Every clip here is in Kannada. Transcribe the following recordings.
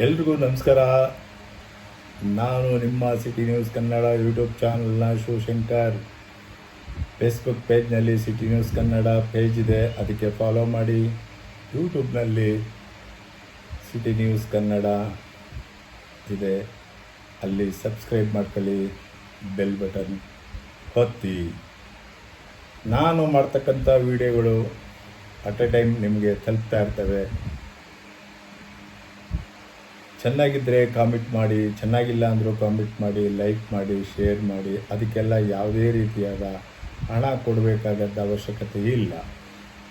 ಎಲ್ರಿಗೂ ನಮಸ್ಕಾರ. ನಾನು ನಿಮ್ಮ ಸಿಟಿ ನ್ಯೂಸ್ ಕನ್ನಡ ಯೂಟ್ಯೂಬ್ ಚಾನಲ್ನ ಶಿವಶಂಕರ್ ಫೇಸ್ಬುಕ್ ಪೇಜ್ನಲ್ಲಿ ಸಿಟಿ ನ್ಯೂಸ್ ಕನ್ನಡ ಪೇಜ್ ಇದೆ. ಅದಕ್ಕೆ ಫಾಲೋ ಮಾಡಿ. ಯೂಟ್ಯೂಬ್ನಲ್ಲಿ ಸಿಟಿ ನ್ಯೂಸ್ ಕನ್ನಡ ಇದೆ. ಅಲ್ಲಿ ಸಬ್ಸ್ಕ್ರೈಬ್ ಮಾಡ್ಕೊಳ್ಳಿ. ಬೆಲ್ ಬಟನ್ ಒತ್ತಿ. ನಾನು ಮಾಡ್ತಕ್ಕಂಥ ವಿಡಿಯೋಗಳು ಅಟ್ ಎ ಟೈಮ್ ನಿಮಗೆ ತಲುಪ್ತಾ ಇರ್ತವೆ. ಚೆನ್ನಾಗಿದ್ದರೆ ಕಾಮೆಂಟ್ ಮಾಡಿ, ಚೆನ್ನಾಗಿಲ್ಲ ಅಂದರೂ ಕಾಮೆಂಟ್ ಮಾಡಿ ಲೈಕ್ ಮಾಡಿ ಶೇರ್ ಮಾಡಿ, ಅದಕ್ಕೆಲ್ಲ ಯಾವುದೇ ರೀತಿಯಾದ ಹಣ ಕೊಡಬೇಕಾಗದ್ದ ಅವಶ್ಯಕತೆ ಇಲ್ಲ.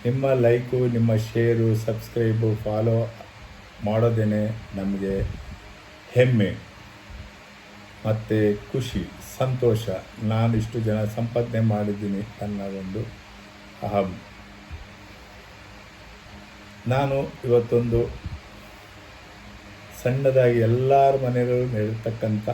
ನಿಮ್ಮ ಲೈಕು ನಿಮ್ಮ ಶೇರು ಸಬ್ಸ್ಕ್ರೈಬು ಫಾಲೋ ಮಾಡೋದೇ ನಮಗೆ ಹೆಮ್ಮೆ ಮತ್ತು ಖುಷಿ, ಸಂತೋಷ. ನಾನು ಇಷ್ಟು ಜನ ಸಂಪಾದನೆ ಮಾಡಿದ್ದೀನಿ ಅನ್ನೋದೊಂದು ಅಹಂ. ನಾನು ಇವತ್ತೊಂದು ಸಣ್ಣದಾಗಿ ಎಲ್ಲರ ಮನೆಯಲ್ಲೂ ನಡೆತಕ್ಕಂಥ,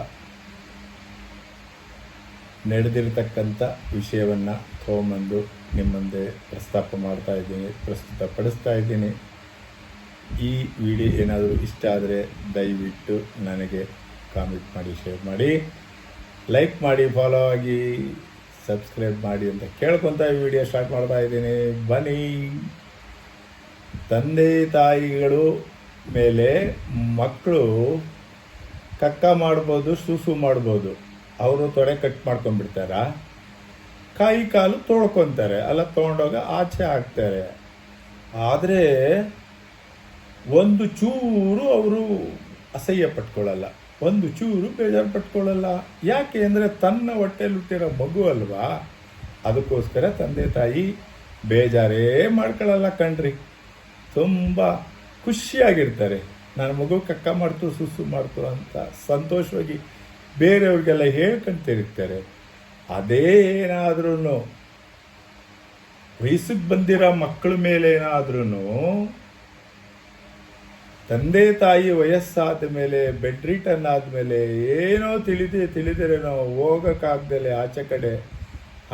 ನಡೆದಿರ್ತಕ್ಕಂಥ ವಿಷಯವನ್ನು ತೊಗೊಂಬಂದು ನಿಮ್ಮ ಮುಂದೆ ಪ್ರಸ್ತಾಪ ಮಾಡ್ತಾ ಇದ್ದೀನಿ ಪ್ರಸ್ತುತಪಡಿಸ್ತಾ ಇದ್ದೀನಿ. ಈ ವಿಡಿಯೋ ಏನಾದರೂ ಇಷ್ಟ ಆದರೆ ದಯವಿಟ್ಟು ನನಗೆ ಕಾಮೆಂಟ್ ಮಾಡಿ, ಶೇರ್ ಮಾಡಿ. ಲೈಕ್ ಮಾಡಿ, ಫಾಲೋ ಆಗಿ, ಸಬ್ಸ್ಕ್ರೈಬ್ ಮಾಡಿ ಅಂತ ಕೇಳ್ಕೊತ ಈ ವಿಡಿಯೋ ಸ್ಟಾರ್ಟ್ ಮಾಡ್ತಾ ಇದ್ದೀನಿ. ಬನ್ನಿ. ತಂದೆ ತಾಯಿಗಳು ಮೇಲೆ ಮಕ್ಕಳು ಕಕ್ಕ ಮಾಡ್ಬೋದು, ಸೂಸು ಮಾಡ್ಬೋದು. ಅವರು ತೊಡೆ ಕಟ್ ಮಾಡ್ಕೊಂಡ್ಬಿಡ್ತಾರ? ಕೈ ಕಾಲು ತೊಳ್ಕೊತಾರೆ. ಅಲ್ಲ, ತೊಗೊಂಡೋಗ ಆಚೆ ಹಾಕ್ತಾರೆ. ಆದರೆ ಒಂದು ಚೂರು ಅವರು ಅಸಹ್ಯ ಪಟ್ಕೊಳ್ಳಲ್ಲ. ಒಂದು ಚೂರು ಬೇಜಾರು ಪಟ್ಕೊಳ್ಳಲ್ಲ. ಯಾಕೆ ಅಂದರೆ ತನ್ನ ಹೊಟ್ಟೆಯಲ್ಲಿ ಹುಟ್ಟಿರೋ ಮಗು ಅಲ್ವಾ? ಅದಕ್ಕೋಸ್ಕರ ತಂದೆ ತಾಯಿ ಬೇಜಾರೇ ಮಾಡ್ಕೊಳ್ಳಲ್ಲ ಕಣ್ರಿ. ತುಂಬ ಖುಷಿಯಾಗಿರ್ತಾರೆ. ನನ್ನ ಮಗು ಕಕ್ಕ ಮಾಡ್ತು, ಸುಸು ಮಾಡ್ತು ಅಂತ ಸಂತೋಷವಾಗಿ ಬೇರೆಯವ್ರಿಗೆಲ್ಲ ಹೇಳ್ಕೊಂತಿರ್ತಾರೆ. ಅದೇ ಏನಾದ್ರೂ ವಯಸ್ಸಿಗೆ ಬಂದಿರೋ ಮಕ್ಕಳ ಮೇಲೆ ಏನಾದ್ರೂ ತಂದೆ ತಾಯಿ ವಯಸ್ಸಾದ ಮೇಲೆ, ಬೆಡ್ ರಿಟರ್ನ್ ಆದಮೇಲೆ ಏನೋ ತಿಳಿದೇ, ತಿಳಿದಿರೇನೋ ಹೋಗೋಕ್ಕಾಗ್ದಲೆ ಆಚೆ ಕಡೆ.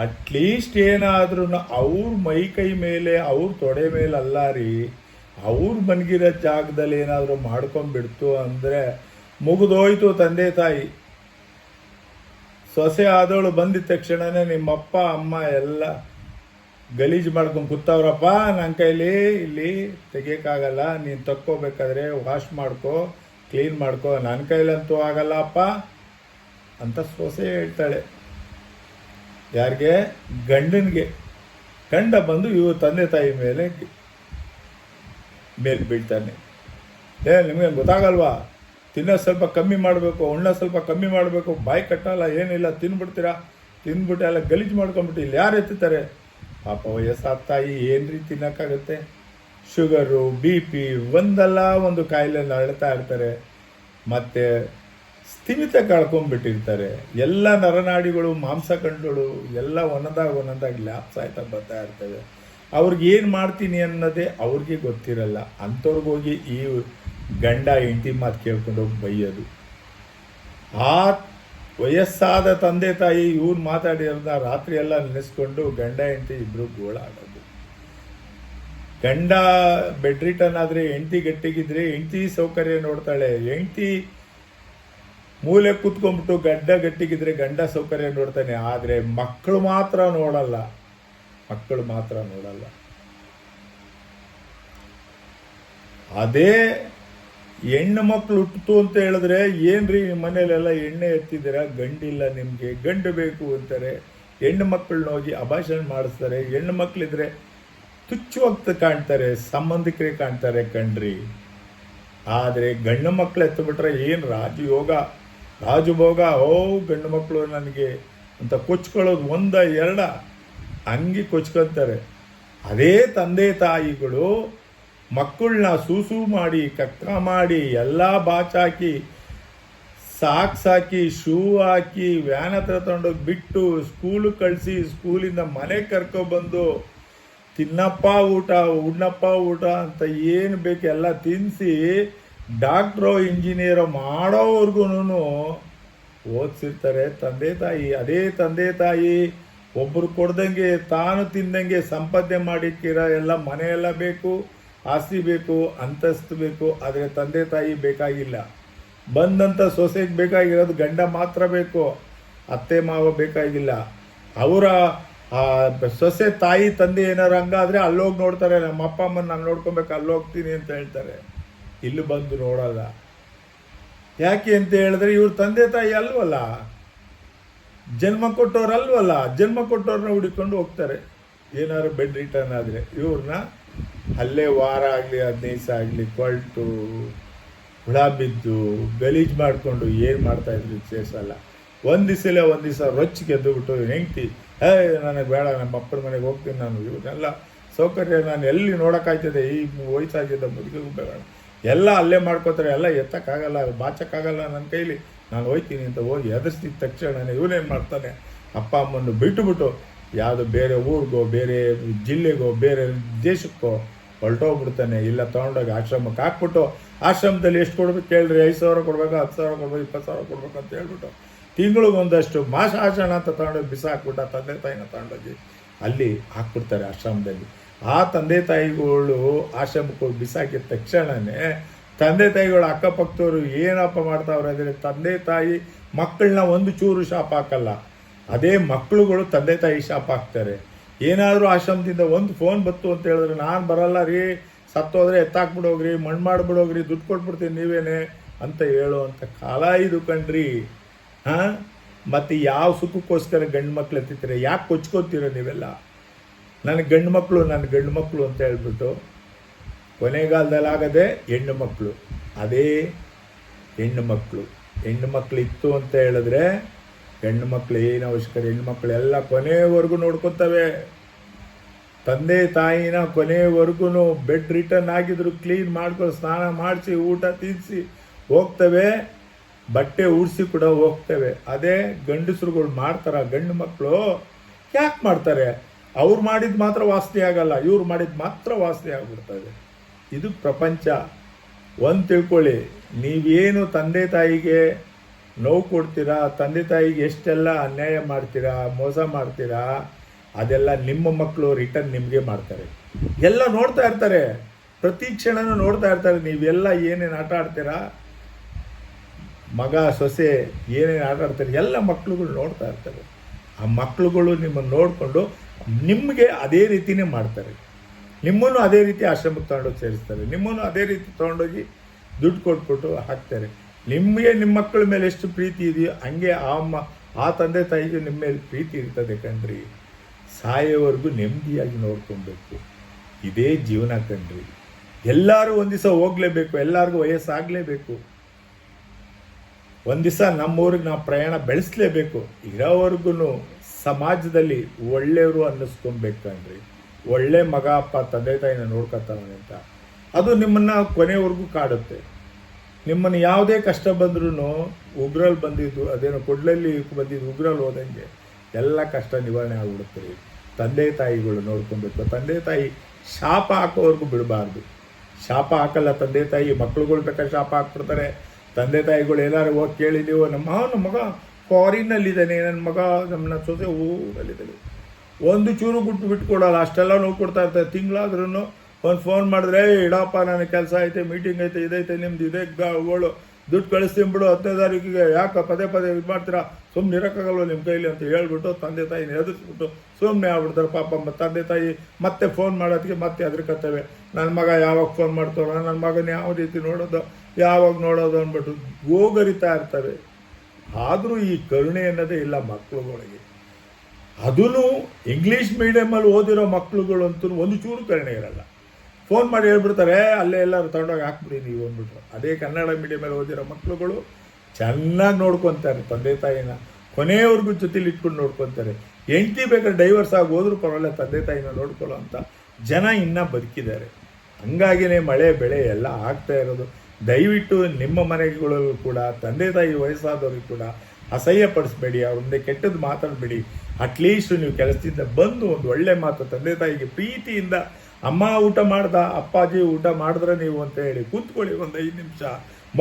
ಅಟ್ಲೀಸ್ಟ್ ಏನಾದ್ರೂ ಅವ್ರ ಮೈ ಕೈ ಮೇಲೆ, ಅವ್ರ ತೊಡೆ ಮೇಲೆ ಅಲ್ಲಾರಿ ಅವ್ರು ಮನಗಿರೋ ಜಾಗದಲ್ಲಿ ಏನಾದರೂ ಮಾಡ್ಕೊಂಡ್ಬಿಡ್ತು ಅಂದರೆ ಮುಗಿದೋಯ್ತು ತಂದೆ ತಾಯಿ. ಸೊಸೆ ಆದವಳು ಬಂದಿದ ತಕ್ಷಣನೇ ನಿಮ್ಮಪ್ಪ, ಅಮ್ಮ ಎಲ್ಲ ಗಲೀಜು ಮಾಡ್ಕೊಂಡು ಕೂತವ್ರಪ್ಪ ನನ್ನ ಕೈಲಿ ಇಲ್ಲಿ ತೆಗಿಯೋಕ್ಕಾಗಲ್ಲ, ನೀನು ತಕ್ಕೋಬೇಕಾದ್ರೆ ವಾಶ್ ಮಾಡ್ಕೋ ಕ್ಲೀನ್ ಮಾಡ್ಕೋ ನನ್ನ ಕೈಲಂತೂ ಆಗಲ್ಲಪ್ಪ ಅಂತ ಸೊಸೆ ಹೇಳ್ತಾಳೆ. ಯಾರಿಗೆ? ಗಂಡನಿಗೆ. ಗಂಡ ಬಂದು ಇವು ತಂದೆ ತಾಯಿ ಮೇಲೆ ಮೇಲೆ ಬೀಳ್ತಾನೆ. ಏ, ನಿಮಗೆ ಗೊತ್ತಾಗಲ್ವಾ? ತಿನ್ನೋ ಸ್ವಲ್ಪ ಕಮ್ಮಿ ಮಾಡಬೇಕು ಉಣ್ಣ ಸ್ವಲ್ಪ ಕಮ್ಮಿ ಮಾಡಬೇಕು, ಬಾಯಿ ಕಟ್ಟಲ್ಲ, ಏನಿಲ್ಲ, ತಿನ್ಬಿಡ್ತೀರಾ? ತಿಂದ್ಬಿಟ್ಟು ಎಲ್ಲ ಗಲೀಜು ಮಾಡ್ಕೊಂಬಿಟ್ಟು ಇಲ್ಲಿ ಯಾರು ಎತ್ತುತ್ತಾರೆ ಪಾಪ ವಯಸ್ಸಾದ ತಾಯಿ ಏನು ರೀತಿ ತಿನ್ನೋಕ್ಕಾಗುತ್ತೆ? ಶುಗರು, ಬಿ ಪಿ ಒಂದಲ್ಲ ಒಂದು ಕಾಯಿಲೆನ ಅಳ್ತಾ ಇರ್ತಾರೆ. ಮತ್ತು ಸ್ಥಿಮಿತ ಕಳ್ಕೊಂಡ್ಬಿಟ್ಟಿರ್ತಾರೆ. ಎಲ್ಲ ನರನಾಡಿಗಳು ಮಾಂಸಖಂಡಗಳು ಎಲ್ಲ ಒಂದೊಂದಾಗಿ ಒಂದೊಂದಾಗಿ ಲ್ಯಾಪ್ಸ್ ಆಯ್ತಾ ಬರ್ತಾ ಇರ್ತವೆ. ಅವ್ರಿಗೆ ಏನು ಮಾಡ್ತೀನಿ ಅನ್ನೋದೇ ಅವ್ರಿಗೆ ಗೊತ್ತಿರಲ್ಲ. ಅಂಥವ್ರಿಗೋಗಿ ಈ ಗಂಡ ಹೆಂಡತಿ ಮಾತು ಕೇಳ್ಕೊಂಡು ಹೋಗಿ ಬೈಯೋದು. ಆ ವಯಸ್ಸಾದ ತಂದೆ ತಾಯಿ ಇವ್ರು ಮಾತಾಡಿರೋದ ರಾತ್ರಿ ಎಲ್ಲ ನೆನೆಸ್ಕೊಂಡು ಗಂಡ ಹೆಂಡತಿ ಇಬ್ಬರು ಗೋಳಾಡೋದು. ಗಂಡ ಬೆಡ್ ರಿಟರ್ನ್ ಆದರೆ ಹೆಂಡತಿ ಗಟ್ಟಿಗಿದ್ರೆ ಹೆಂಡತಿ ಸೌಕರ್ಯ ನೋಡ್ತಾಳೆ. ಹೆಂಡತಿ ಮೂಲೆ ಕೂತ್ಕೊಂಡ್ಬಿಟ್ಟು ಗಡ್ಡ ಗಟ್ಟಿಗಿದ್ರೆ ಗಂಡ ಸೌಕರ್ಯ ನೋಡ್ತಾನೆ. ಆದರೆ ಮಕ್ಕಳು ಮಾತ್ರ ನೋಡಲ್ಲ. ಮಕ್ಕಳು ಮಾತ್ರ ನೋಡಲ್ಲ. ಅದೇ ಹೆಣ್ಣು ಮಕ್ಕಳು ಹುಟ್ಟಿತು ಅಂತ ಹೇಳಿದ್ರೆ ಏನ್ರಿ ನಿಮ್ಮ ಮನೇಲೆಲ್ಲ ಎಣ್ಣೆ ಎತ್ತಿದ್ದೀರಾ? ಗಂಡಿಲ್ಲ ನಿಮಗೆ. ಗಂಡು ಬೇಕು ಅಂತಾರೆ. ಹೆಣ್ಣು ಮಕ್ಕಳನ್ನ ಹೋಗಿ ಅಭಾಷಣ ಮಾಡಿಸ್ತಾರೆ. ಹೆಣ್ಣು ಮಕ್ಕಳಿದ್ರೆ ತುಚ್ಛವಾಗಿ ಕಾಣ್ತಾರೆ, ಸಂಬಂಧಿಕರೇ ಕಾಣ್ತಾರೆ ಕಣ್ರಿ. ಆದರೆ ಗಂಡು ಮಕ್ಕಳು ಎತ್ತಬಿಟ್ರೆ ಏನು ರಾಜಯೋಗ? ರಾಜಭೋಗ? ಓ, ಗಂಡು ಮಕ್ಕಳು ನನಗೆ ಅಂತ ಕೊಚ್ಕೊಳ್ಳೋದು ಒಂದ ಎರಡ. ಹಂಗೆ ಕೊಚ್ಕೊತಾರೆ. ಅದೇ ತಂದೆ ತಾಯಿಗಳು ಮಕ್ಕಳನ್ನ ಸೂಸು ಮಾಡಿ ಕಕ್ಕ ಮಾಡಿ, ಎಲ್ಲ ಬಾಚಾಕಿ, ಸಾಕ್ಸ್ ಹಾಕಿ ಶೂ ಹಾಕಿ, ವ್ಯಾನ್ ಹತ್ರ ತಗೊಂಡೋಗಿ ಬಿಟ್ಟು ಸ್ಕೂಲು ಕಳಿಸಿ, ಸ್ಕೂಲಿಂದ ಮನೆ ಕರ್ಕೊಬಂದು ತಿನ್ನಪ್ಪ ಊಟ, ಉಣ್ಣಪ್ಪ ಊಟ ಅಂತ ಏನು ಬೇಕು ಎಲ್ಲ ತಿನ್ನಿಸಿ ಡಾಕ್ಟ್ರೋ, ಇಂಜಿನಿಯರೋ ಮಾಡೋವ್ರಿಗೂ ಓದಿಸಿರ್ತಾರೆ ತಂದೆ ತಾಯಿ. ಅದೇ ತಂದೆ ತಾಯಿ ಒಬ್ಬರು ಕೊಡ್ದಂಗೆ ತಾನು ತಿಂದಂಗೆ ಸಂಪಾದನೆ ಮಾಡಿಕ್ಕಿರ, ಎಲ್ಲ ಮನೆಯೆಲ್ಲ ಬೇಕು, ಆಸ್ತಿ ಬೇಕು, ಅಂತಸ್ತು ಬೇಕು, ಆದರೆ ತಂದೆ ತಾಯಿ ಬೇಕಾಗಿಲ್ಲ. ಬಂದಂಥ ಸೊಸೆಗೆ ಬೇಕಾಗಿರೋದು ಗಂಡ ಮಾತ್ರ ಬೇಕು, ಅತ್ತೆ ಮಾವ ಬೇಕಾಗಿಲ್ಲ. ಅವರ ಸೊಸೆ ತಾಯಿ ತಂದೆ ಏನಾರು ಹಂಗಾದರೆ ಅಲ್ಲೋಗಿ ನೋಡ್ತಾರೆ, ನಮ್ಮ ಅಪ್ಪ ಅಮ್ಮನ ನಾನು ನೋಡ್ಕೊಬೇಕು, ಅಲ್ಲೋಗ್ತೀನಿ ಅಂತ ಹೇಳ್ತಾರೆ. ಇಲ್ಲಿ ಬಂದು ನೋಡಲ್ಲ. ಯಾಕೆ ಅಂತ ಹೇಳಿದ್ರೆ ಇವ್ರ ತಂದೆ ತಾಯಿ ಅಲ್ವಲ್ಲ? ಜನ್ಮ ಕೊಟ್ಟವ್ರಲ್ವಲ್ಲ, ಜನ್ಮ ಕೊಟ್ಟವ್ರನ್ನ ಹುಡುಕೊಂಡು ಹೋಗ್ತಾರೆ. ಏನಾದ್ರು ಬೆಡ್ ರಿಟರ್ನ್ ಆದರೆ ಇವ್ರನ್ನ ಅಲ್ಲೇ ವಾರ ಆಗಲಿ ಹದಿನೈದು ದಿವಸ ಆಗಲಿ ಕೊಳ್ತು ಹುಳ ಬಿದ್ದು, ಗಲೀಜು ಮಾಡಿಕೊಂಡು ಏನು ಮಾಡ್ತಾ ಇದ್ರು ಸೇರ್ಸಲ್ಲ ಒಂದು ದಿವಸಲೇ ಒಂದು ದಿವಸ ರೊಚ್ಚಿ ಗೆದ್ದುಬಿಟ್ಟು ಹೆಂಗ್ತಿ ಹೇ, ನನಗೆ ಬೇಡ, ನಮ್ಮ ಅಪ್ಪನ ಮನೆಗೆ ಹೋಗ್ತೀನಿ ನಾನು. ಇವನ್ನೆಲ್ಲ ಸೌಕರ್ಯ ನಾನು ಎಲ್ಲಿ ನೋಡೋಕ್ಕಾಯ್ತದೆ? ಈ ವಯಸ್ಸಾಗಿದ್ದ ಮುದುಕಿಗೂ ಬೇಡ. ಎಲ್ಲ ಅಲ್ಲೇ ಮಾಡ್ಕೋತಾರೆ, ಎಲ್ಲ ಎತ್ತಕ್ಕಾಗಲ್ಲ, ಬಾಚಕ್ಕಾಗಲ್ಲ ನನ್ನ ಕೈಲಿ. ನಾನು ಹೋಗ್ತೀನಿ ಅಂತ ಹೋಗಿ ಎದುರಿಸಿದ ತಕ್ಷಣ ಇವನೇನು ಮಾಡ್ತಾನೆ. ಅಪ್ಪ ಅಮ್ಮನ್ನು ಬಿಟ್ಟುಬಿಟ್ಟು ಯಾವುದು ಬೇರೆ ಊರಿಗೋ, ಬೇರೆ ಜಿಲ್ಲೆಗೋ, ಬೇರೆ ದೇಶಕ್ಕೋ ಹೊರಟೋಗ್ಬಿಡ್ತಾನೆ. ಇಲ್ಲ ತೊಗೊಂಡೋಗಿ ಆಶ್ರಮಕ್ಕೆ ಹಾಕ್ಬಿಟ್ಟು ಆಶ್ರಮದಲ್ಲಿ ಎಷ್ಟು ಕೊಡ್ಬೇಕು ಕೇಳಿರಿ ಐದು ಸಾವಿರ ಕೊಡಬೇಕು, ಹತ್ತು ಸಾವಿರ ಕೊಡ್ಬೇಕು, ಇಪ್ಪತ್ತು ಸಾವಿರ ಕೊಡ್ಬೇಕು ಅಂತ ಹೇಳ್ಬಿಟ್ಟು ತಿಂಗಳಿಗೆ ಒಂದಷ್ಟು ಮಾಸ ಆಚರಣ ಅಂತ ತಗೊಂಡೋಗಿ ಬಿಸಾಕ್ಬಿಟ್ಟು ತಂದೆ ತಾಯಿನ ತಗೊಂಡೋಗಿ ಅಲ್ಲಿ ಹಾಕ್ಬಿಡ್ತಾರೆ ಆಶ್ರಮದಲ್ಲಿ. ಆ ತಂದೆ ತಾಯಿಗಳು ಆಶ್ರಮಕ್ಕೆ ಹೋಗಿ ಬಿಸಾಕಿದ ತಕ್ಷಣನೇ ತಂದೆ ತಾಯಿಗಳು ಅಕ್ಕಪಕ್ಕದವರು ಏನಪ್ಪ ಮಾಡ್ತಾವ್ರೆ ಅಂದರೆ ತಂದೆ ತಾಯಿ ಮಕ್ಕಳನ್ನ ಒಂದು ಚೂರು ಶಾಪ್ ಹಾಕಲ್ಲ. ಅದೇ ಮಕ್ಕಳುಗಳು ತಂದೆ ತಾಯಿ ಶಾಪ್ ಹಾಕ್ತಾರೆ. ಏನಾದರೂ ಆಶ್ರಮದಿಂದ ಒಂದು ಫೋನ್ ಬತ್ತು ಅಂತ ಹೇಳಿದ್ರೆ, ನಾನು ಬರಲ್ಲ ರೀ ಸತ್ತೋದ್ರೆ ಎತ್ತಾಕ್ಬಿಡೋಗ್ರಿ ಮಣ್ಣು ಮಾಡಿಬಿಡೋಗ್ರಿ ದುಡ್ಡು ಕೊಟ್ಬಿಡ್ತೀನಿ ನೀವೇನೆ ಅಂತ ಹೇಳುವಂಥ ಕಾಲ ಇದು ಕಣ್ರಿ. ಹಾಂ? ಮತ್ತು ಯಾವ ಸುಖಕ್ಕೋಸ್ಕರ ಗಂಡು ಮಕ್ಳು ಎತ್ತಿತ್ತೀರ ಯಾಕೆ ಕೊಚ್ಕೋತೀರ ನೀವೆಲ್ಲ? ನನ್ನ ಗಂಡು ಮಕ್ಕಳು ನನ್ನ ಗಂಡು ಮಕ್ಕಳು ಅಂತ ಹೇಳ್ಬಿಟ್ಟು ಕೊನೆಗಾಲದಲ್ಲಾಗದೆ ಹೆಣ್ಣು ಮಕ್ಕಳು ಅದೇ ಹೆಣ್ಣು ಮಕ್ಕಳು ಹೆಣ್ಣು ಮಕ್ಕಳು ಇತ್ತು ಅಂತ ಹೇಳಿದ್ರೆ ಹೆಣ್ಣು ಮಕ್ಕಳು ಏನು ಅವಶ್ಯಕತೆ? ಹೆಣ್ಣು ಮಕ್ಕಳು ಎಲ್ಲ ಕೊನೆವರೆಗೂ ನೋಡ್ಕೊತವೆ. ತಂದೆ ತಾಯಿನ ಕೊನೆವರೆಗೂ ಬೆಡ್ ರಿಟರ್ನ್ ಆಗಿದ್ರು ಕ್ಲೀನ್ ಮಾಡ್ಕೊಂಡು ಸ್ನಾನ ಮಾಡಿಸಿ, ಊಟ ತಿನ್ನಿಸಿ ಹೋಗ್ತವೆ. ಬಟ್ಟೆ ಉಡಿಸಿ ಕೂಡ ಹೋಗ್ತವೆ. ಅದೇ ಗಂಡಸರುಗಳು ಮಾಡ್ತಾರ, ಗಂಡು ಮಕ್ಕಳು ಯಾಕೆ ಮಾಡ್ತಾರೆ? ಅವ್ರು ಮಾಡಿದ ಮಾತ್ರ ವಾಸನೆ ಆಗಲ್ಲ. ಇವ್ರು ಮಾಡಿದ ಮಾತ್ರ ವಾಸನೆ ಆಗ್ಬಿಡ್ತದೆ. ಇದು ಪ್ರಪಂಚ. ಒಂದು ತಿಳ್ಕೊಳ್ಳಿ, ನೀವೇನು ತಂದೆ ತಾಯಿಗೆ ನೋವು ಕೊಡ್ತೀರಾ, ತಂದೆ ತಾಯಿಗೆ ಎಷ್ಟೆಲ್ಲ ಅನ್ಯಾಯ ಮಾಡ್ತೀರಾ, ಮೋಸ ಮಾಡ್ತೀರಾ, ಅದೆಲ್ಲ ನಿಮ್ಮ ಮಕ್ಕಳು ರಿಟರ್ನ್ ನಿಮಗೆ ಮಾಡ್ತಾರೆ. ಎಲ್ಲ ನೋಡ್ತಾ ಇರ್ತಾರೆ. ಪ್ರತಿ ಕ್ಷಣನೂ ನೋಡ್ತಾ ಇರ್ತಾರೆ, ನೀವೆಲ್ಲ ಏನೇನು ಆಟ ಆಡ್ತೀರಾ, ಮಗ, ಸೊಸೆ ಏನೇನು ಆಟ ಆಡ್ತಾರೆ, ಎಲ್ಲ ಮಕ್ಕಳುಗಳು ನೋಡ್ತಾ ಇರ್ತಾರೆ. ಆ ಮಕ್ಳುಗಳು ನಿಮ್ಮನ್ನು ನೋಡಿಕೊಂಡು ನಿಮಗೆ ಅದೇ ರೀತಿನೇ ಮಾಡ್ತಾರೆ. ನಿಮ್ಮನ್ನು ಅದೇ ರೀತಿ ಆಶ್ರಮಕ್ಕೆ ತೊಗೊಂಡೋಗಿ ಸೇರಿಸ್ತಾರೆ. ನಿಮ್ಮನ್ನು ಅದೇ ರೀತಿ ತೊಗೊಂಡೋಗಿ ದುಡ್ಡು ಕೊಟ್ಬಿಟ್ಟು ಹಾಕ್ತಾರೆ. ನಿಮಗೆ ನಿಮ್ಮ ಮಕ್ಕಳ ಮೇಲೆ ಎಷ್ಟು ಪ್ರೀತಿ ಇದೆಯೋ ಹಂಗೆ ಆ ಅಮ್ಮ, ಆ ತಂದೆ ತಾಯಿಗೆ ನಿಮ್ಮ ಮೇಲೆ ಪ್ರೀತಿ ಇರ್ತದೆ ಕಣ್ರಿ. ಸಾಯೋವರೆಗೂ ನೆಮ್ಮದಿಯಾಗಿ ನೋಡ್ಕೊಬೇಕು. ಇದೇ ಜೀವನ ಕಣ್ರಿ. ಎಲ್ಲರೂ ಒಂದು ದಿವಸ ಹೋಗ್ಲೇಬೇಕು, ಎಲ್ಲರಿಗೂ ವಯಸ್ಸಾಗಲೇಬೇಕು. ಒಂದು ದಿವಸ ನಮ್ಮೂರಿಗೆ ನಾವು ಪ್ರಯಾಣ ಬೆಳೆಸಲೇಬೇಕು. ಇರೋವರೆಗೂ ಸಮಾಜದಲ್ಲಿ ಒಳ್ಳೆಯವರು ಅನ್ನಿಸ್ಕೊಬೇಕು ಕಣ್ರಿ. ಒಳ್ಳೆ ಮಗ, ಅಪ್ಪ, ತಂದೆ, ತಾಯಿನ ನೋಡ್ಕೊತಾನೆ ಅಂತ. ಅದು ನಿಮ್ಮನ್ನು ಕೊನೆವರೆಗೂ ಕಾಡುತ್ತೆ. ನಿಮ್ಮನ್ನು ಯಾವುದೇ ಕಷ್ಟ ಬಂದ್ರೂ ಉಗ್ರಲ್ಲಿ ಬಂದಿದ್ದು, ಅದೇನೋ ಕೊಡ್ಲಲ್ಲಿ ಬಂದಿದ್ದು ಉಗ್ರಲ್ಲಿ ಹೋದಂಗೆ ಎಲ್ಲ ಕಷ್ಟ ನಿವಾರಣೆ ಆಗ್ಬಿಡುತ್ತೆ ತಂದೆ, ತಾಯಿಗಳು ನೋಡ್ಕೊಬೇಕು. ತಂದೆ, ತಾಯಿ ಶಾಪ ಹಾಕೋವರೆಗೂ ಬಿಡಬಾರ್ದು. ಶಾಪ ಹಾಕಲ್ಲ ತಂದೆ, ತಾಯಿ, ಮಕ್ಳುಗಳು ಬೇಕಾದ್ರೆ ಶಾಪ ಹಾಕ್ಬಿಡ್ತಾರೆ. ತಂದೆ, ತಾಯಿಗಳು ಎಲ್ಲರೂ ಹೋಗಿ ಕೇಳಿ, ನೀವು ನಮ್ಮ ನಮ್ಮ ಮಗ ಫಾರಿನ್ನಲ್ಲಿದ್ದಾನೆ ನನ್ನ ಮಗ ನಮ್ಮನ್ನ ಸೋದೆ ಊರಲ್ಲಿದ್ದಾನೆ. ಒಂದು ಚೂರು ಬಿಟ್ಟು ಬಿಟ್ಕೊಡಲ್ಲ ಅಷ್ಟೆಲ್ಲ ನೋವು ಕೊಡ್ತಾ ಇರ್ತಾರೆ ತಿಂಗಳಾದ್ರೂ ಒಂದು ಫೋನ್ ಮಾಡಿದ್ರೆ "ಏ, ಇಡಪ್ಪ ನನಗೆ ಕೆಲಸ ಐತೆ ಮೀಟಿಂಗ್ ಐತೆ ಇದೈತೆ ನಿಮ್ದು ಇದೇ ಗಳು ದುಡ್ಡು ಕಳಿಸ್ತೀನಿ ಬಿಡು ಹತ್ತನೇ ತಾರೀಕಿಗೆ. ಯಾಕೆ ಪದೇ ಪದೇ ಇದು ಮಾಡ್ತೀರಾ? ಸುಮ್ಮನೆ ಇರೋಕ್ಕಾಗಲ್ವ ನಿಮ್ಮ ಕೈಲಿ? ಅಂತ ಹೇಳ್ಬಿಟ್ಟು ತಂದೆ ತಾಯಿನ ಎದುರಿಸ್ಬಿಟ್ಟು ಸುಮ್ಮನೆ ಆಗ್ಬಿಡ್ತಾರೆ. ಪಾಪ ತಂದೆ ತಾಯಿ ಮತ್ತೆ ಫೋನ್ ಮಾಡೋದಕ್ಕೆ ಮತ್ತೆ ಹೆದರ್ಕತ್ತವೆ. ನನ್ನ ಮಗ ಯಾವಾಗ ಫೋನ್ ಮಾಡ್ತಾರೋ ನನ್ನ ಮಗನ ಯಾವ ರೀತಿ ನೋಡೋದು ಯಾವಾಗ ನೋಡೋದು ಅಂದ್ಬಿಟ್ಟು ಗೋಗರಿತಾ ಇರ್ತವೆ ಆದರೂ ಈ ಕರುಣೆ ಅನ್ನೋದೇ ಇಲ್ಲ ಮಕ್ಕಳುಗಳಿಗೆ ಅದೂ ಇಂಗ್ಲೀಷ್ ಮೀಡಿಯಮಲ್ಲಿ ಓದಿರೋ ಮಕ್ಳುಗಳಂತೂ ಒಂದು ಚೂರು ಕರ್ಣೆ ಇರಲ್ಲ. ಫೋನ್ ಮಾಡಿ ಹೇಳ್ಬಿಡ್ತಾರೆ, ಅಲ್ಲೇ ಎಲ್ಲರೂ ತಗೊಂಡೋಗಿ ಹಾಕ್ಬಿಡಿ ನೀವು ಅಂದ್ಬಿಟ್ರು. ಅದೇ ಕನ್ನಡ ಮೀಡಿಯಮಲ್ಲಿ ಓದಿರೋ ಮಕ್ಳುಗಳು ಚೆನ್ನಾಗಿ ನೋಡ್ಕೊತಾರೆ, ತಂದೆ ತಾಯಿನ. ಕೊನೆಯವ್ರಿಗೂ ಜೊತೆಲಿ ಇಟ್ಕೊಂಡು ನೋಡ್ಕೊತಾರೆ. ಹೆಂಡತಿ ಬೇಕಾದ್ರೆ ಡೈವರ್ಸ್ ಆಗಿ ಹೋದ್ರೂ ಪರವಾಗಿಲ್ಲ, ತಂದೆ ತಾಯಿನ ನೋಡ್ಕೊಳ್ಳೋ ಅಂತ ಜನ ಇನ್ನೂ ಬದುಕಿದ್ದಾರೆ. ಹಂಗಾಗಿನೇ ಮಳೆ, ಬೆಳೆ ಎಲ್ಲ ಆಗ್ತಾ ಇರೋದು. ದಯವಿಟ್ಟು ನಿಮ್ಮ ಮನೆಗಳಲ್ಲೂ ಕೂಡ, ತಂದೆ ತಾಯಿ ವಯಸ್ಸಾದವ್ರಿಗೆ ಕೂಡ ಅಸಹ್ಯ ಪಡಿಸ್ಬೇಡಿ ಅವ್ರ ಮುಂದೆ ಕೆಟ್ಟದ್ದು ಮಾತಾಡಬೇಡಿ. ಅಟ್ಲೀಸ್ಟ್ ನೀವು ಕೆಲಸದಿಂದ ಬಂದು ಒಂದು ಒಳ್ಳೆ ಮಾತು ತಂದೆ ತಾಯಿಗೆ ಪ್ರೀತಿಯಿಂದ, ಅಮ್ಮ ಊಟ ಮಾಡ್ದ, ಅಪ್ಪಾಜಿ ಊಟ ಮಾಡಿದ್ರೆ ನೀವು ಅಂತ ಹೇಳಿ ಕೂತ್ಕೊಳ್ಳಿ ಒಂದು ಐದು ನಿಮಿಷ.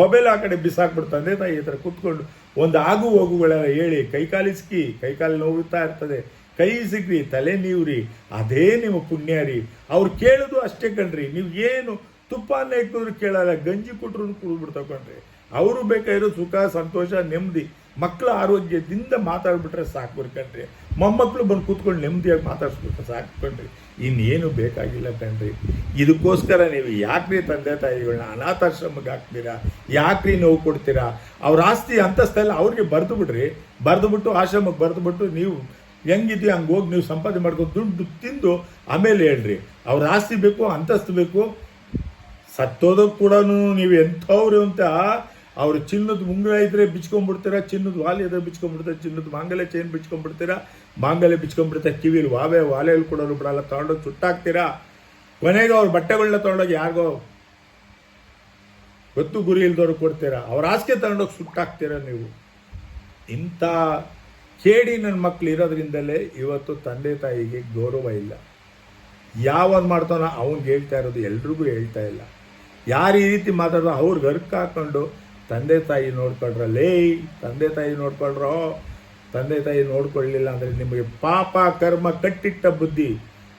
ಮೊಬೈಲ್ ಆ ಕಡೆ ಬಿಸಾಕ್ಬಿಟ್ಟು ತಂದೆ ತಾಯಿ ಹತ್ರ ಕೂತ್ಕೊಂಡು ಒಂದು ಆಗು ಹೋಗುಗಳೆಲ್ಲ ಹೇಳಿ ಕೈಕಾಲಿಸ್ಕಿ ಕೈಕಾಲು ನೋವುತ್ತಾ ಇರ್ತದೆ. ಕೈ ಸಿಗ್ರಿ, ತಲೆ ನೀವ್ರಿ, ಅದೇ ನಿಮ್ಮ ಪುಣ್ಯ ರೀ. ಅವ್ರು ಕೇಳೋದು ಅಷ್ಟೇ ಕಣ್ರಿ. ನೀವು ಏನು ತುಪ್ಪನ ಇಕ್ಕಿದ್ರು ಕೇಳಲ್ಲ, ಗಂಜಿ ಕೊಟ್ಟರು ಕುಡಿದ್ಬಿಡ್ತಕೊಂಡ್ರಿ ಅವರು ಬೇಕಾಗಿರೋ ಸುಖ, ಸಂತೋಷ, ನೆಮ್ಮದಿ, ಮಕ್ಕಳ ಆರೋಗ್ಯದಿಂದ ಮಾತಾಡ್ಬಿಟ್ರೆ ಸಾಕು ಬರ್ಕಂಡ್ರಿ ಮೊಮ್ಮಕ್ಕಳು ಬಂದು ಕೂತ್ಕೊಂಡು ನೆಮ್ಮದಿಯಾಗಿ ಮಾತಾಡ್ಸ್ಬಿಟ್ರೆ ಸಾಕು ಕಣ್ರಿ. ಇನ್ನೇನು ಬೇಕಾಗಿಲ್ಲ ಕಣ್ರಿ. ಇದಕ್ಕೋಸ್ಕರ ನೀವು ಯಾಕ್ರಿ ತಂದೆ ತಾಯಿಗಳನ್ನ ಅನಾಥಾಶ್ರಮಕ್ಕೆ ಹಾಕ್ತೀರಾ? ಯಾಕ್ರಿ ನೋವು ಕೊಡ್ತೀರಾ? ಅವ್ರ ಆಸ್ತಿ ಅಂತಸ್ತೆಲ್ಲ ಅವ್ರಿಗೆ ಬರೆದು ಬಿಡ್ರಿ. ಬರೆದು ಬಿಟ್ಟು ಆಶ್ರಮಕ್ಕೆ ಬರೆದು ಬಿಟ್ಟು ನೀವು ಹೆಂಗಿದೆಯೋ ಹಂಗೆ ಹೋಗಿ ನೀವು ಸಂಪಾದನೆ ಮಾಡ್ಕೊಂಡು ದುಡ್ಡು ತಿಂದು ಆಮೇಲೆ ಹೇಳ್ರಿ. ಅವ್ರ ಆಸ್ತಿ ಬೇಕು, ಅಂತಸ್ತು ಬೇಕು. ಸತ್ತೋದಕ್ಕೆ ಕೂಡ ನೀವು ಎಂಥವ್ರು ಅಂತ ಅವ್ರು ಚಿನ್ನದ ಉಂಗುರ ಇದ್ರೆ ಬಿಚ್ಕೊಂಡ್ಬಿಡ್ತೀರಾ ಚಿನ್ನದ ವಾಲಿ ಇದ್ರೆ ಬಿಚ್ಕೊಂಡ್ಬಿಡ್ತಾರೆ ಚಿನ್ನದ ಮಾಂಗಲ್ಯ ಚೈನ್ ಬಿಚ್ಕೊಂಡ್ಬಿಡ್ತೀರಾ, ಮಾಂಗಲ್ಯ ಬಿಚ್ಕೊಂಡ್ಬಿಡ್ತಾರೆ ಕಿವಿಲಿ ವಾವೆ ವಾಲೆಯಲ್ಲಿ ಕೊಡೋರು ಬಿಡಲ್ಲ, ತಗೊಂಡೋಗಿ ಸುಟ್ಟಾಕ್ತೀರಾ? ಕೊನೆಗೆ ಅವ್ರ ಬಟ್ಟೆಗಳನ್ನ ತಗೊಂಡೋಗಿ ಯಾರಿಗೋ ಗೊತ್ತು ಗುರಿ ಇಲ್ದವ್ರು ಕೊಡ್ತೀರಾ? ಅವ್ರ ಆಸ್ಕೆ ತಗೊಂಡೋಗಿ ಸುಟ್ಟಾಕ್ತೀರಾ ನೀವು? ಇಂಥ ಕೇಡಿ ನನ್ನ ಮಕ್ಳು ಇರೋದ್ರಿಂದಲೇ ಇವತ್ತು ತಂದೆ ತಾಯಿಗೆ ಗೌರವ ಇಲ್ಲ. ಯಾವನ್ ಮಾಡ್ತಾನೋ ಅವ್ನಿಗೆ ಹೇಳ್ತಾ ಇರೋದು ಎಲ್ರಿಗೂ ಹೇಳ್ತಾ ಇಲ್ಲ. ಯಾರು ಈ ರೀತಿ ಮಾತಾಡೋ ಅವ್ರಿಗೆ ಅರ್ಕ ಹಾಕೊಂಡು ತಂದೆ ತಾಯಿ ನೋಡ್ಕೊಳ್ರಲ್ಲೇ ತಂದೆ ತಾಯಿ ನೋಡ್ಕೊಳ್ರೋ ತಂದೆ ತಾಯಿ ನೋಡ್ಕೊಳ್ಳಿಲ್ಲ ಅಂದರೆ ನಿಮಗೆ ಪಾಪ ಕರ್ಮ ಕಟ್ಟಿಟ್ಟ ಬುದ್ಧಿ.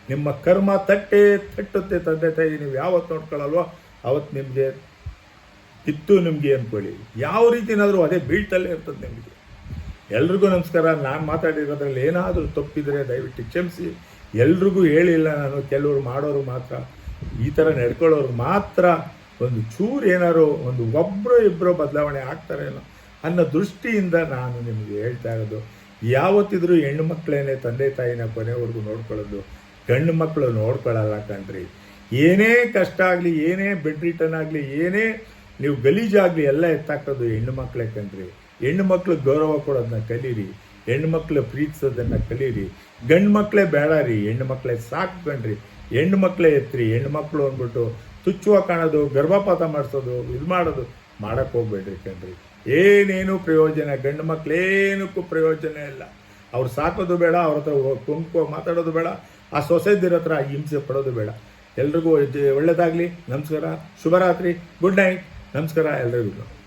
ನಿಮ್ಮ ಕರ್ಮ ತಟ್ಟೆ ತಟ್ಟುತ್ತೆ ತಂದೆ ತಾಯಿ, ನೀವು ಯಾವತ್ತು ನೋಡ್ಕೊಳ್ಳಲ್ವೋ? ಅವತ್ತು ನಿಮಗೆ ಇತ್ತು ನಿಮಗೆ ಅಂದ್ಕೊಳ್ಳಿ ಯಾವ ರೀತಿನಾದರೂ ಅದೇ ಬೀಳ್ತಲ್ಲೇ ಇರ್ತದೆ ನಿಮಗೆ. ಎಲ್ರಿಗೂ ನಮಸ್ಕಾರ. ನಾನು ಮಾತಾಡಿರೋದ್ರಲ್ಲಿ ಏನಾದರೂ ತಪ್ಪಿದರೆ ದಯವಿಟ್ಟು ಕ್ಷಮಿಸಿ. ಎಲ್ರಿಗೂ ಹೇಳಿಲ್ಲ ನಾನು, ಕೆಲವರು ಮಾಡೋರು ಮಾತ್ರ. ಈ ಥರ ನಡ್ಕೊಳ್ಳೋರು ಮಾತ್ರ. ಒಂದು ಚೂರು ಏನಾರು ಒಂದು ಒಬ್ಬರು ಇಬ್ಬರು ಬದಲಾವಣೆ ಆಗ್ತಾರೇನೋ ಅನ್ನೋ ದೃಷ್ಟಿಯಿಂದ ನಾನು ನಿಮಗೆ ಹೇಳ್ತಾ ಇರೋದು. ಯಾವತ್ತಿದ್ರೂ ಹೆಣ್ಣು ಮಕ್ಕಳೇನೆ ತಂದೆ ತಾಯಿನ ಕೊನೆವರೆಗೂ ನೋಡ್ಕೊಳ್ಳೋದು. ಗಂಡು ಮಕ್ಕಳು ನೋಡ್ಕೊಳ್ಳಲ್ಲ ಕಣ್ರಿ. ಏನೇ ಕಷ್ಟ ಆಗಲಿ, ಏನೇ ಬೆಡ್ ರಿಟರ್ನ್ ಆಗಲಿ, ಏನೇ ನೀವು ಗಲೀಜಾಗಲಿ ಎಲ್ಲ ಎತ್ತಾಕೋದು ಹೆಣ್ಣು ಮಕ್ಕಳೇ ಕಣ್ರಿ. ಹೆಣ್ಣು ಮಕ್ಕಳು ಗೌರವ ಕೊಡೋದನ್ನ ಕಲೀರಿ. ಹೆಣ್ಣು ಮಕ್ಕಳು ಪ್ರೀತಿಸೋದನ್ನು ಕಲೀರಿ. ಗಂಡು ಮಕ್ಕಳೇ ಬೇಡ ರೀ, ಹೆಣ್ಣು ಮಕ್ಕಳೇ ಸಾಕು ಕಣ್ರಿ. ಹೆಣ್ಣು ಮಕ್ಕಳೇ ಎತ್ರಿ, ಹೆಣ್ಣು ಮಕ್ಕಳು ಅಂದ್ಬಿಟ್ಟು ತುಚ್ಛವಾಗಿ ಕಾಣೋದು, ಗರ್ಭಪಾತ ಮಾಡಿಸೋದು, ಇದು ಮಾಡೋದು, ಮಾಡಕ್ಕೆ ಹೋಗ್ಬೇಡ್ರಿ ಕಣ್ರಿ. ಏನೇನು ಪ್ರಯೋಜನ, ಗಂಡು ಮಕ್ಕಳೇನಕ್ಕೂ ಪ್ರಯೋಜನ ಇಲ್ಲ. ಅವ್ರು ಸಾಕೋದು ಬೇಡ, ಅವ್ರ ಹತ್ರ ಕೊಂಡ್ಕೊ ಮಾತಾಡೋದು ಬೇಡ, ಆ ಸೊಸೈಟಿರ ಹತ್ರ ಹಿಂಸೆ ಪಡೋದು ಬೇಡ. ಎಲ್ರಿಗೂ ಒಳ್ಳೇದಾಗಲಿ, ನಮಸ್ಕಾರ, ಶುಭರಾತ್ರಿ, ಗುಡ್ ನೈಟ್, ನಮಸ್ಕಾರ ಎಲ್ರಿಗೂ.